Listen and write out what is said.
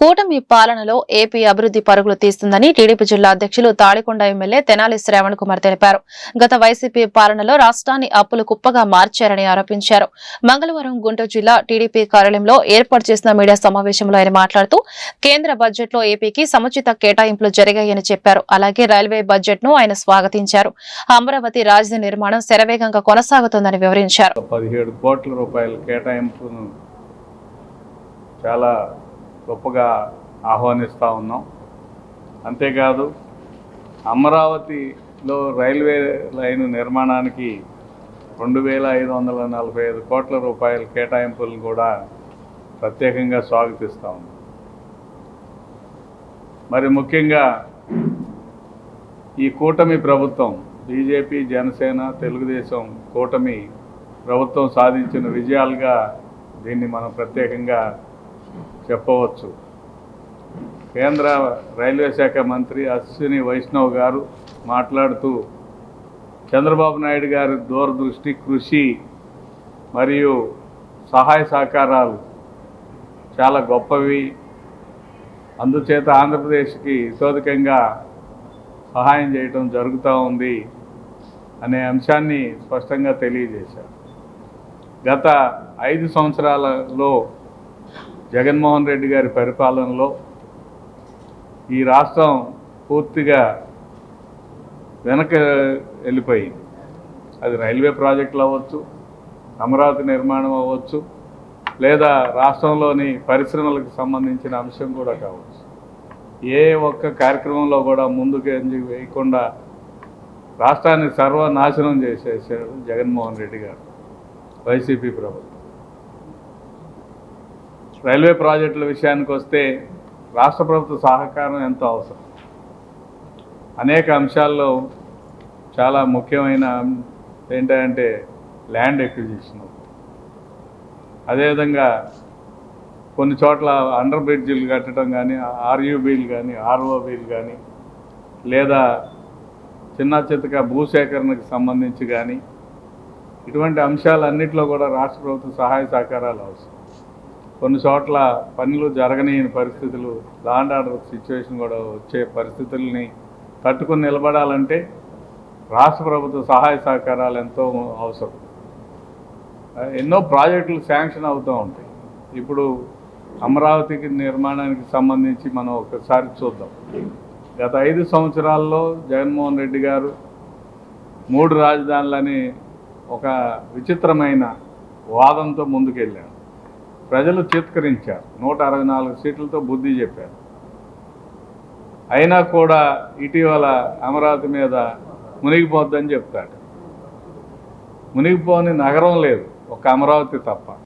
కూటమి పాలనలో ఏపీ అభివృద్ధి పరుగులు తీస్తుందని టీడీపీ జిల్లా అధ్యక్షులు తాడికొండ ఎమ్మెల్యే తెనాలి శ్రావణ్ కుమార్ తెలిపారు. గత వైసీపీ పాలనలో రాష్ట్రాన్ని అప్పులు కుప్పగా మార్చారని ఆరోపించారు. మంగళవారం గుంటూరు జిల్లా టీడీపీ కార్యాలయంలో ఏర్పాటు చేసిన మీడియా సమావేశంలో ఆయన మాట్లాడుతూ కేంద్ర బడ్జెట్లో ఏపీకి సముచిత కేటాయింపులు జరిగాయని చెప్పారు. అలాగే రైల్వే బడ్జెట్ను ఆయన స్వాగతించారు. అమరావతి రాజధాని నిర్మాణం శరవేగంగా కొనసాగుతోందని వివరించారు. పదిహేడు కోట్ల రూపాయల కేటాయింపును చాలా గొప్పగా ఆహ్వానిస్తూ ఉన్నాం. అంతేకాదు అమరావతిలో రైల్వే లైన్ నిర్మాణానికి రెండు వేల ఐదు వందల నలభై ఐదు కోట్ల రూపాయల కేటాయింపులను కూడా ప్రత్యేకంగా స్వాగతిస్తూ ఉన్నాం. మరి ముఖ్యంగా ఈ కూటమి ప్రభుత్వం బీజేపీ జనసేన తెలుగుదేశం కూటమి ప్రభుత్వం సాధించిన విజయాలుగా దీన్ని మనం ప్రత్యేకంగా చెప్పవచ్చు. కేంద్ర రైల్వే శాఖ మంత్రి అశ్విని వైష్ణవ్ గారు మాట్లాడుతూ చంద్రబాబు నాయుడు గారి దూరదృష్టి కృషి మరియు సహాయ సహకారాలు చాలా గొప్పవి. అందుచేత ఆంధ్రప్రదేశ్కి ఇతోధికంగా సహాయం చేయటం జరుగుతూ ఉంది అనే అంశాన్ని స్పష్టంగా తెలియజేశారు. గత ఐదు సంవత్సరాలలో జగన్మోహన్ రెడ్డి గారి పరిపాలనలో ఈ రాష్ట్రం పూర్తిగా వెనక వెళ్ళిపోయింది. అది రైల్వే ప్రాజెక్టులు అవ్వచ్చు అమరావతి నిర్మాణం అవ్వచ్చు లేదా రాష్ట్రంలోని పరిశ్రమలకు సంబంధించిన అంశం కూడా కావచ్చు. ఏ ఒక్క కార్యక్రమంలో కూడా ముందుకు ఎంజి- వేయకుండా రాష్ట్రాన్ని సర్వనాశనం చేసేసాడు జగన్మోహన్ రెడ్డి గారు వైసీపీ ప్రభుత్వం. రైల్వే ప్రాజెక్టుల విషయానికి వస్తే రాష్ట్ర ప్రభుత్వ సహకారం ఎంతో అవసరం. అనేక అంశాల్లో చాలా ముఖ్యమైన ఏంటంటే ల్యాండ్ ఎక్విజిషన్. అదేవిధంగా కొన్ని చోట్ల అండర్ బ్రిడ్జిలు కట్టడం కానీ ఆర్యూబీలు కానీ ఆర్ఓబీలు కానీ లేదా చిన్న చితక భూసేకరణకు సంబంధించి కానీ ఇటువంటి అంశాలన్నింటిలో కూడా రాష్ట్ర ప్రభుత్వ సహాయ సహకారాలు అవసరం. కొన్ని చోట్ల పనులు జరగని పరిస్థితులు లాండ్ ఆర్డర్ సిచ్యువేషన్ కూడా వచ్చే పరిస్థితుల్ని తట్టుకుని నిలబడాలంటే రాష్ట్ర ప్రభుత్వ సహాయ సహకారాలు ఎంతో అవసరం. ఎన్నో ప్రాజెక్టులు శాంక్షన్ అవుతూ ఉంటాయి. ఇప్పుడు అమరావతికి నిర్మాణానికి సంబంధించి మనం ఒకసారి చూద్దాం. గత ఐదు సంవత్సరాల్లో జగన్మోహన్ రెడ్డి గారు మూడు రాజధానులని ఒక విచిత్రమైన వాదంతో ముందుకెళ్ళాడు ప్రజలు చిత్కరించారు. నూట అరవై నాలుగు సీట్లతో బుద్ధి చెప్పారు. అయినా కూడా ఇటీవల అమరావతి మీద మునిగిపోద్దని చెప్తాడు. మునిగిపోని నగరం లేదు. ఒక అమరావతి తప్ప.